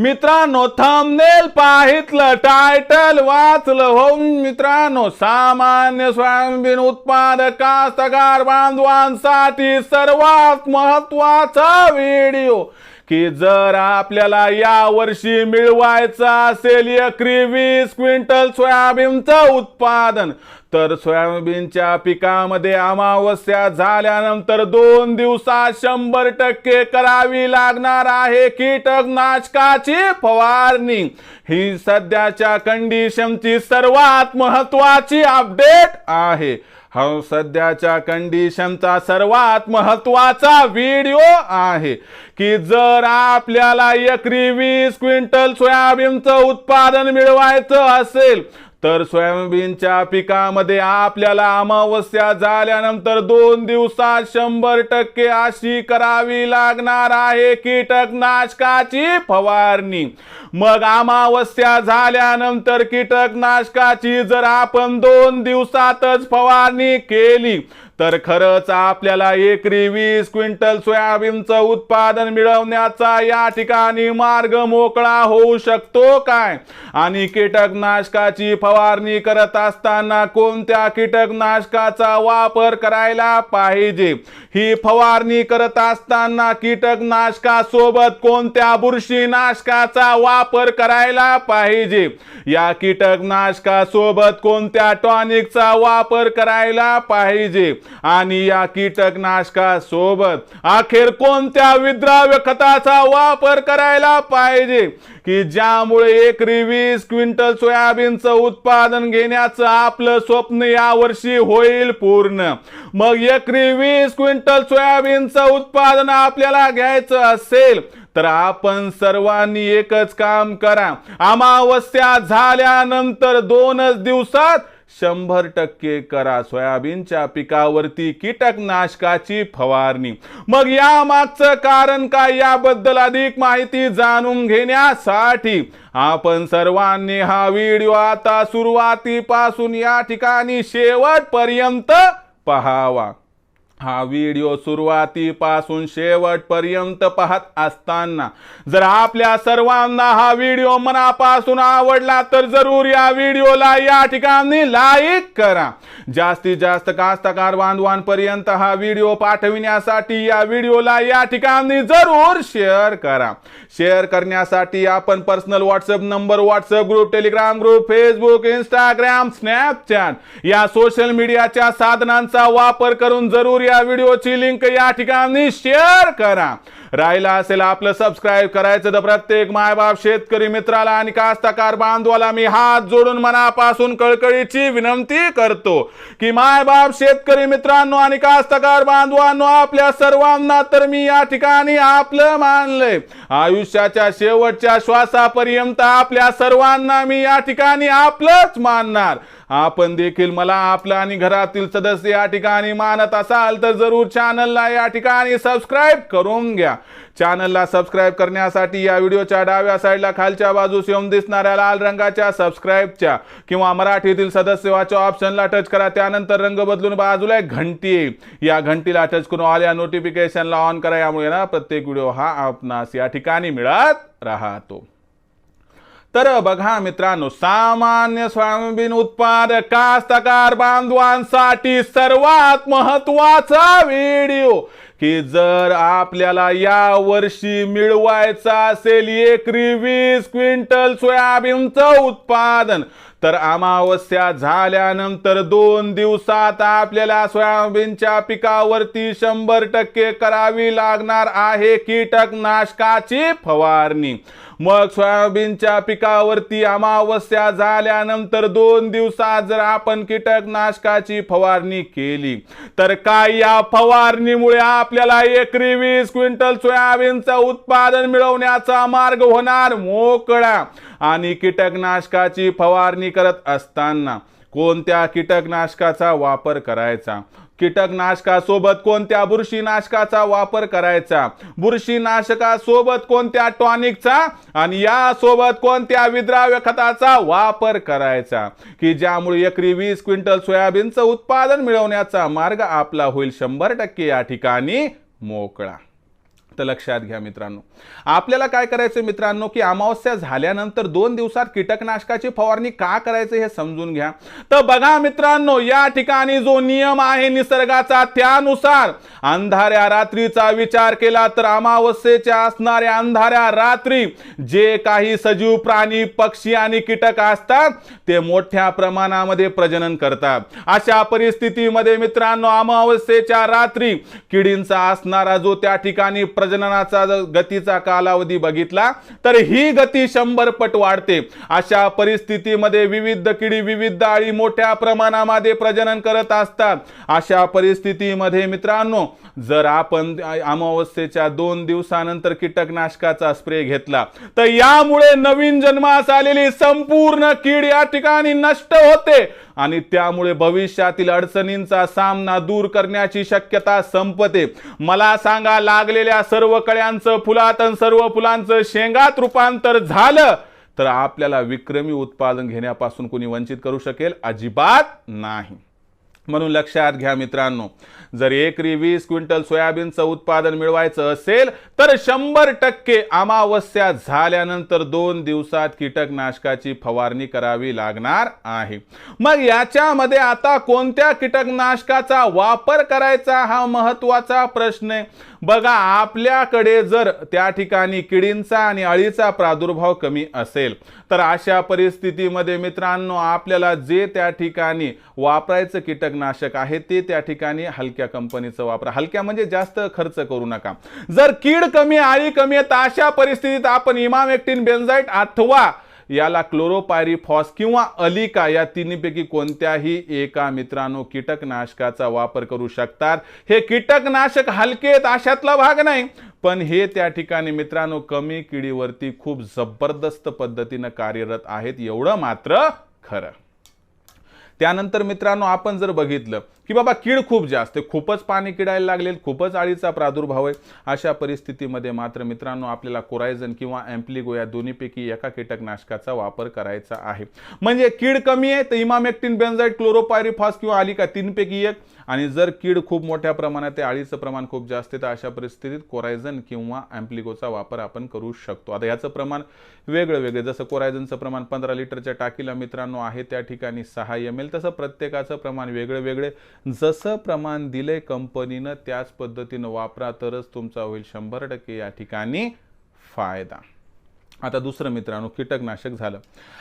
मित्रांनो thumbnail पाहितलं title वाचलं हो मित्रांनो सामान्य सोयाबीन उत्पादक कास्तकार बांधवांसाठी सर्वात महत्त्वाचा व्हिडिओ की जर आपल्याला या वर्षी मिळवायचं असेल एकरी वीस क्विंटल सोयाबीनचं उत्पादन तर सोयाबीनच्या पिकामध्ये अमावस्या झाल्यानंतर दोन दिवसात शंभर टक्के करावी लागणार आहे कीटकनाशकाची फवारणी. ही सध्याच्या कंडिशनची सर्वात महत्वाची अपडेट आहे. हा सध्याच्या कंडिशनचा सर्वात महत्त्वाचा व्हिडिओ आहे की जर आपल्याला एकरी वीस क्विंटल सोयाबीनचं उत्पादन मिळवायचं असेल तर सोयाबीनच्या पिकामध्ये आपल्याला अमावस्या झाल्यानंतर दोन दिवसात शंभर टक्के अशी करावी लागणार आहे कीटकनाशकाची फवारणी. मग अमावस्या झाल्यानंतर कीटकनाशकाची जर आपण दोन दिवसातच फवारणी केली तर खरंच आपल्याला एकरी वीस क्विंटल सोयाबीनचं उत्पादन मिळवण्याचा या ठिकाणी मार्ग मोकळा होऊ शकतो काय? आणि कीटकनाशकाची फवारणी करत असताना कोणत्या कीटकनाशकाचा वापर करायला पाहिजे? ही फवारणी करत असताना कीटकनाशकासोबत कोणत्या बुरशीनाशकाचा वापर करायला पाहिजे? या कीटकनाशकासोबत कोणत्या टॉनिकचा वापर करायला पाहिजे? आणि या कीटकनाशकासोबत अखेर कोणत्या विद्राव्य खताचा वापर करायला पाहिजे? की ज्यामुळे एकरी वीस क्विंटल सोयाबीनचं उत्पादन घेण्याचं आपलं स्वप्न यावर्षी होईल पूर्ण. मग एकरी वीस क्विंटल सोयाबीनचं उत्पादन आपल्याला घ्यायचं असेल तर आपण सर्वांनी एकच काम करा. अमावस्या झाल्यानंतर दोनच दिवसात शंभर टक्के करा. सोयाबीनच्या पिकावरती कीटकनाशकाची फवारणी. मग या मागचं कारण काय? याबद्दल अधिक माहिती जाणून घेण्यासाठी आपण सर्वांनी हा व्हिडिओ आता सुरुवातीपासून या ठिकाणी शेवटपर्यंत पहावा. हा व्हिडिओ सुरुवातीपासून शेवटपर्यंत पाहत असताना जर आपल्या सर्वांना हा व्हिडिओ मनापासून आवडला तर जरूर या व्हिडिओला या ठिकाणी लाईक करा. जास्तीत जास्त कास्तकार बांधवांपर्यंत हा व्हिडिओ पाठविण्यासाठी या व्हिडिओला या ठिकाणी जरूर शेअर करा. शेअर करण्यासाठी आपण personal WhatsApp number WhatsApp group Telegram group Facebook Instagram Snapchat या सोशल मीडियाच्या साधनांचा वापर करून जरूर या व्हिडिओची लिंक या ठिकाणी शेअर करा. राहिला असेल आपलं सबस्क्राईब करायचं तर प्रत्येक मायबाप शेतकरी मित्राला आणि कास्तकार बांधवाला मी हात जोडून मनापासून कळकळीची विनंती करतो की मायबाप शेतकरी मित्रांनो आणि कास्तकार बांधवांनो आपल्या सर्वांना तर मी या ठिकाणी आपलं मानलंय. आयुष्याच्या शेवटच्या श्वासापर्यंत आपल्या सर्वांना मी या ठिकाणी आपलंच मानणार. आपण देखील मला आपलं आणि घरातील सदस्य या ठिकाणी मानत असाल तर जरूर चॅनलला या ठिकाणी सबस्क्राईब करून घ्या. चॅनलला सबस्क्राईब करण्यासाठी या व्हिडिओच्या डाव्या साईडला खालच्या बाजूस येऊन दिसणाऱ्या लाल रंगाच्या सबस्क्राईबच्या किंवा मराठीतील सदस्यवाच्या ऑप्शनला टच करा. त्यानंतर रंग बदलून बाजूला एक घंटी येईल. या घंटीला टच करून ऑल या नोटिफिकेशनला ऑन करा. यामुळे ना प्रत्येक व्हिडिओ हा आपणास या ठिकाणी मिळत राहतो. तर बघा मित्रांनो सामान्य सोयाबीन उत्पादक कास्तकार बांधवांसाठी सर्वात महत्त्वाचा व्हिडिओ की जर आपल्याला या वर्षी मिळवायचा असेल एकरी वीस क्विंटल सोयाबीनचं उत्पादन तर अमावस्या झाल्यानंतर दोन दिवसात आपल्याला सोयाबीनच्या पिकावरती शंभर टक्के करावी लागणार आहे कीटकनाशकाची फवारणी. मग सोयाबीनच्या पिकावरती अमावस्या झाल्यानंतर दोन दिवसात जर आपण कीटकनाशकाची फवारणी केली तर काय या फवारणीमुळे आपल्याला एकरी वीस क्विंटल सोयाबीनचं उत्पादन मिळवण्याचा मार्ग होणार? मोकळा! आणि कीटकनाशकाची फवारणी करत असताना कोणत्या कीटकनाशकाचा वापर करायचा? कीटकनाशकासोबत कोणत्या बुरशीनाशकाचा वापर करायचा? बुरशीनाशकासोबत कोणत्या टॉनिकचा आणि यासोबत कोणत्या विद्राव्य खताचा वापर करायचा? की ज्यामुळे एकरी वीस क्विंटल सोयाबीनचं उत्पादन मिळवण्याचा मार्ग आपला होईल शंभर टक्के या ठिकाणी मोकळा. तर लक्षात घ्या मित्रांनो. आपल्याला काय करायचं मित्रांनो की अमावस्या झाल्यानंतर दोन दिवसात कीटकनाशकाची फवारणी का करायचं हे समजून घ्या. तर बघा मित्रांनो या ठिकाणी जो नियम आहे निसर्गाचा त्यानुसार अंधाऱ्या रात्रीचा विचार केला तर अमावस्येच्या असणाऱ्या अंधाऱ्या रात्री जे काही सजीव प्राणी पक्षी आणि कीटक असतात ते मोठ्या प्रमाणामध्ये प्रजनन करतात. अशा परिस्थितीमध्ये मित्रांनो अमावस्येच्या रात्री किडींचा असणारा जो त्या ठिकाणी प्रजननाचा जर गतीचा कालावधी बघितला तर ही गती शंभर पट वाढते. अशा परिस्थितीमध्ये विविध किडी विविध आळी मोठ्या प्रमाणामध्ये प्रजनन करत असतात. अशा परिस्थितीमध्ये मित्रांनो जर आपण अमावस्येच्या दोन दिवसानंतर कीटकनाशकाचा स्प्रे घेतला तर यामुळे नवीन जन्मास आलेली संपूर्ण कीड या ठिकाणी नष्ट होते आणि त्यामुळे भविष्यातील अडचणींचा सामना दूर करण्याची शक्यता संपते. मला सांगा लागलेल्या सर्व कळ्यांचं फुलात सर्व फुलांचं शेंगात रूपांतर झालं तर आपल्याला विक्रमी उत्पादन घेण्यापासून कोणी वंचित करू शकेल? अजिबात नाही. म्हणून लक्षात घ्या मित्रांनो जर एकरी वीस क्विंटल सोयाबीनचं उत्पादन मिळवायचं असेल तर शंभर टक्के अमावस्या झाल्यानंतर दोन दिवसात कीटकनाशकाची फवारणी करावी लागणार आहे. मग याच्यामध्ये आता कोणत्या कीटकनाशकाचा वापर करायचा हा महत्त्वाचा प्रश्न आहे? बघा आपल्याकडे जर त्या ठिकाणी किडींचा आणि अळीचा प्रादुर्भाव कमी असेल तर अशा परिस्थितीमध्ये मित्रांनो आपल्याला जे त्या ठिकाणी वापरायचं कीटकनाशक आहे ते त्या ठिकाणी हलक्या कंपनीचं वापरा. हलक्या म्हणजे जास्त खर्च करू नका. जर कीड कमी आळी कमी आहे तर अशा परिस्थितीत आपण इमामेक्टिन बेन्झाईट अथवा याला क्लोरोपायरीफॉस किंवा अलिका या तिन्हीपैकी कोणत्याही एका मित्रांनो कीटकनाशकाचा वापर करू शकतात. हे कीटकनाशक हलकेत अशातला भाग नाही. पण हे त्या ठिकाणी मित्रांनो कमी किडीवरती खूप जबरदस्त पद्धतीनं कार्यरत आहेत. एवढं मात्र खरं. त्यानंतर मित्रांनो आपण जर बघितलं की बाबा कीड खूप जास्त आहे. खूपच पाणी किडायला लागले खूपच आळीचा प्रादुर्भाव आहे. अशा परिस्थितीमध्ये मात्र मित्रांनो आपल्याला कोरायझन किंवा एम्प्लिगो या दोन्हीपैकी एका कीटकनाशकाचा वापर करायचा आहे. म्हणजे कीड कमी आहे तर इमामेक्टिन बेन्झाईट क्लोरोपायरिफॉस किंवा आलिका तीनपैकी एक. आणि जर कीड खूप मोठ्या प्रमाणात आहे आळीचं प्रमाण खूप जास्त आहे तर अशा परिस्थितीत कोरायझन किंवा अँप्लिगोचा वापर आपण करू शकतो. आता याचं प्रमाण वेगळं वेगळं. जसं कोरायझनचं प्रमाण पंधरा लिटरच्या टाकीला मित्रांनो आहे त्या ठिकाणी सहा एम एल. तसं प्रत्येकाचं प्रमाण वेगळे वेगळे जसं प्रमाण दिले कंपनीनं त्याच पद्धतीनं वापरा तरच तुमचा होईल शंभर टक्के या ठिकाणी फायदा. आता दुसरं मित्रांनो कीटकनाशक झालं.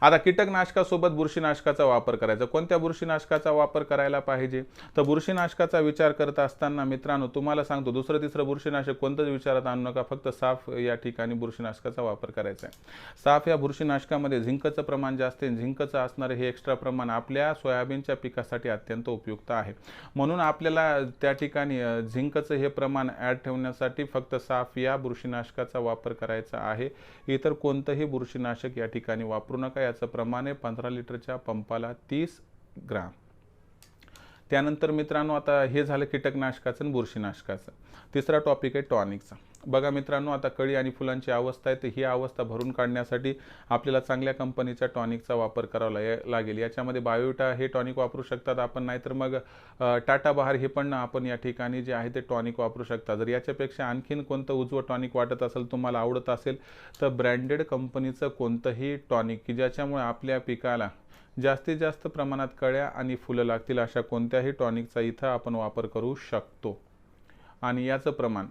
आता कीटकनाशकासोबत बुरशीनाशकाचा वापर करायचा. कोणत्या बुरशीनाशकाचा वापर करायला पाहिजे? तर बुरशीनाशकाचा विचार करत असताना मित्रांनो तुम्हाला सांगतो दुसरं तिसरं बुरशीनाशक कोणतंच विचारात आणू नका. फक्त साफ या ठिकाणी बुरशीनाशकाचा वापर करायचा आहे. साफ या बुरशीनाशकामध्ये झिंकचं प्रमाण जास्त आहे. झिंकचं असणारं हे एक्स्ट्रा प्रमाण आपल्या सोयाबीनच्या पिकासाठी अत्यंत उपयुक्त आहे. म्हणून आपल्याला त्या ठिकाणी झिंकचं हे प्रमाण ॲड ठेवण्यासाठी फक्त साफ या बुरशीनाशकाचा वापर करायचा आहे. इतर कोणतंही बुरशीनाशक या ठिकाणी वापरू नका. याचं प्रमाण आहे पंधरा लिटरच्या पंपाला तीस ग्राम. त्यानंतर मित्रांनो आता हे झालं कीटकनाशकाचं आणि बुरशीनाशकाचं. तिसरा टॉपिक आहे टॉनिकचा बघा मित्रांनो आता कळी आणि फुलांची अवस्था आहे तर ही अवस्था भरून काढण्यासाठी आपल्याला चांगल्या कंपनीच्या टॉनिकचा वापर करावा लागेल. याच्यामध्ये बायोटा हे टॉनिक वापरू शकतात आपण नाहीतर मग टाटा बहार हे पण आपण या ठिकाणी जे आहे ते टॉनिक वापरू शकता. जर याच्यापेक्षा आणखीन कोणतं उजवं टॉनिक वाटत असेल तुम्हाला आवडत असेल तर ब्रँडेड कंपनीचं कोणतंही टॉनिक की ज्याच्यामुळे आपल्या पिकाला जास्तीत जास्त प्रमाणात कळ्या आणि फुलं लागतील अशा कोणत्याही टॉनिकचा इथं आपण वापर करू शकतो. आणि याचं प्रमाण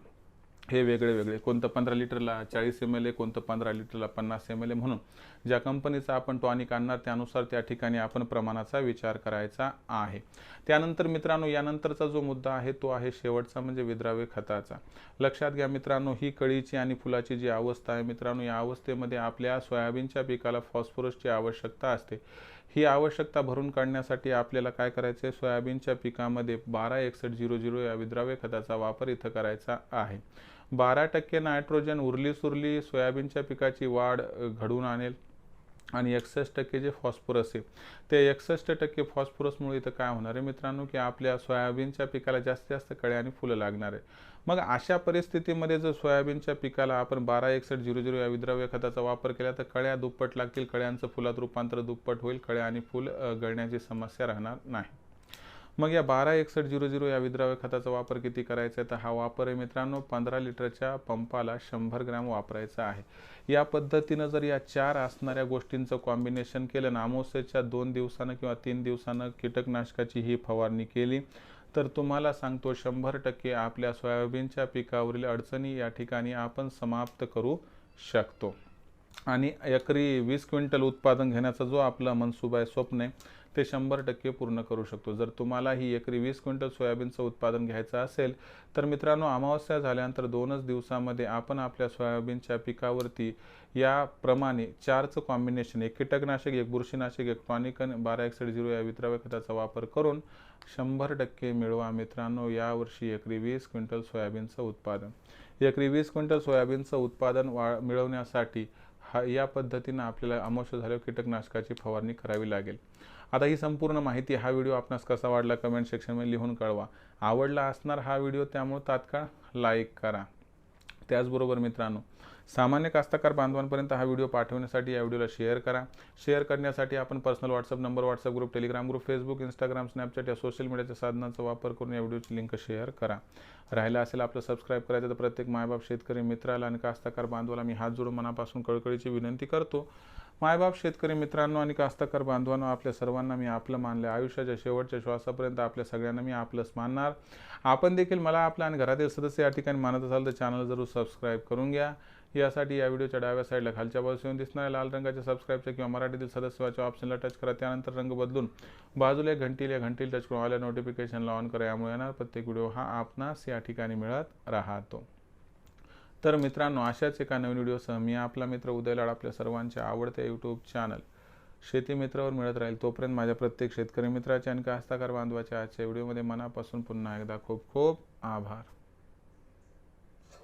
हे वेगळे वेगळे. कोणतं पंधरा लिटरला चाळीस एम एल ए कोणतं पंधरा लिटरला पन्नास एम एल ए म्हणून ज्या कंपनीचा आपण टॉनिक आणणार त्यानुसार त्या ठिकाणी आपण प्रमाणाचा विचार करायचा आहे. त्यानंतर मित्रांनो यानंतरचा जो मुद्दा आहे तो आहे शेवटचा म्हणजे विद्राव्य खताचा. लक्षात घ्या मित्रांनो ही कळीची आणि फुलाची जी अवस्था आहे मित्रांनो या अवस्थेमध्ये आपल्या सोयाबीनच्या पिकाला फॉस्फरसची आवश्यकता असते. ही आवश्यकता भरून काढण्यासाठी आपल्याला काय करायचं आहे सोयाबीनच्या पिकामध्ये बारा एकसष्ट झिरो झिरो या विद्राव्य खताचा वापर इथं करायचा आहे. बारा टक्के नायट्रोजन उरली सुरली सोयाबीनच्या पिकाची वाढ घडून घडवून आणेल. आणि एकसष्ट टक्के जे फॉस्फरस आहे ते एकसष्ट टक्के फॉस्फरसमुळे इथं काय होणार आहे मित्रांनो? की आपल्या सोयाबीनच्या पिकाला जास्तीत जास्त कळे आणि फुलं लागणार आहे. मग अशा परिस्थितीमध्ये जर सोयाबीनच्या पिकाला आपण बारा एकसष्ट झिरो झिरो या विद्राव्य खताचा वापर केला तर कळ्या दुप्पट लागतील. कळ्यांचं फुलात रूपांतर दुप्पट होईल. कळ्या आणि फुल गळण्याची समस्या राहणार नाही. मग या बारा एकसष्ट झिरो झिरो या विद्राव्य खताचा वापर किती करायचा आहे? तर हा वापर आहे मित्रांनो पंधरा लिटरच्या पंपाला शंभर ग्रॅम वापरायचा आहे. या पद्धतीनं जर या चार असणाऱ्या गोष्टींचं कॉम्बिनेशन केलं ना अमावस्येच्या दोन दिवसानं किंवा तीन दिवसानं कीटकनाशकाची ही फवारणी केली तर तुम्हाला सांगतो शंभर टक्के आपल्या सोयाबीनच्या पिकावरील अडचणी या ठिकाणी आपण समाप्त करू शकतो. आणि एकरी वीस क्विंटल उत्पादन घेण्याचा जो आपला मनसुबा आहे स्वप्न आहे ते शंभर टक्के पूर्ण करू शकतो. जर तुम्हाला ही एकरी वीस क्विंटल सोयाबीनचं उत्पादन घ्यायचं असेल तर मित्रांनो अमावस्या झाल्यानंतर दोनच दिवसामध्ये आपण आपल्या सोयाबीनच्या पिकावरती याप्रमाणे चारचं कॉम्बिनेशन एक कीटकनाशक एक बुरशीनाशक एक टॉनिक बारा एकसठ झिरो या विद्राव्य खताचा वापर करून शंभर टक्के मिळवा मित्रांनो यावर्षी एकरी वीस क्विंटल सोयाबीनचं उत्पादन. एकरी वीस क्विंटल सोयाबीनचं उत्पादन वा मिळवण्यासाठी हा या पद्धतीनं आपल्याला अमोश झाल्यावर कीटकनाशकाची फवारणी करावी लागेल. आता ही संपूर्ण माहिती हा व्हिडिओ आपणास कसा वाटला कमेंट सेक्शनमध्ये लिहून कळवा. आवडला असणार हा व्हिडिओ त्यामुळे तात्काळ लाईक करा. त्याचबरोबर मित्रांनो सामान्य कास्तकार बांधवांपर्यंत हा व्हिडिओ पाठवण्यासाठी या व्हिडिओला शेअर करा. शेअर करण्यासाठी आपण personal WhatsApp number WhatsApp group Telegram group Facebook Instagram Snapchat या सोशल मीडियाच्या साधनांचा वापर करून या व्हिडिओची लिंक शेअर करा. राहिला असेल आपलं सबस्क्राईब करायचं तर प्रत्येक मायबाप शेतकरी मित्राला आणि कास्तकार बांधवाला मी हात जोडून मनापासून कळकळीची विनंती करतो. मायबाप शेतकरी मित्रांनो आणि कास्तकार बांधवांनो आपल्या सर्वांना मी आपलं मानले आयुष्याच्या शेवटच्या श्वासापर्यंत आपल्या सगळ्यांना मी आपलंच मानणार. आपण देखील मला आपलं आणि घरातील सदस्य या ठिकाणी मानत असाल तर चॅनल जरूर सबस्क्राईब करून घ्या. यासाठी या व्हिडिओच्या डाव्या साईडला खालच्या बाजूस येऊन दिसणाऱ्या लाल रंगाच्या सबस्क्राईबच्या किंवा मराठीतील सदस्याच्या ऑप्शनला टच करा. त्यानंतर रंग बदलून बाजूला एक घंटील या घंटील टच करून आल्या नोटिफिकेशनला ऑन करा. यामुळे येणार प्रत्येक व्हिडिओ हा आपणास या ठिकाणी मिळत राहतो. तर मित्रांनो अशाच एका नवीन व्हिडिओसह मी आपला मित्र उदय लाड आपल्या सर्वांच्या आवडत्या यूट्यूब चॅनल शेती मित्रावर मिळत राहील. तोपर्यंत माझ्या प्रत्येक शेतकरी मित्राचे आणि कास्ताकार बांधवाच्या आजच्या व्हिडिओमध्ये मनापासून पुन्हा एकदा खूप खूप आभार.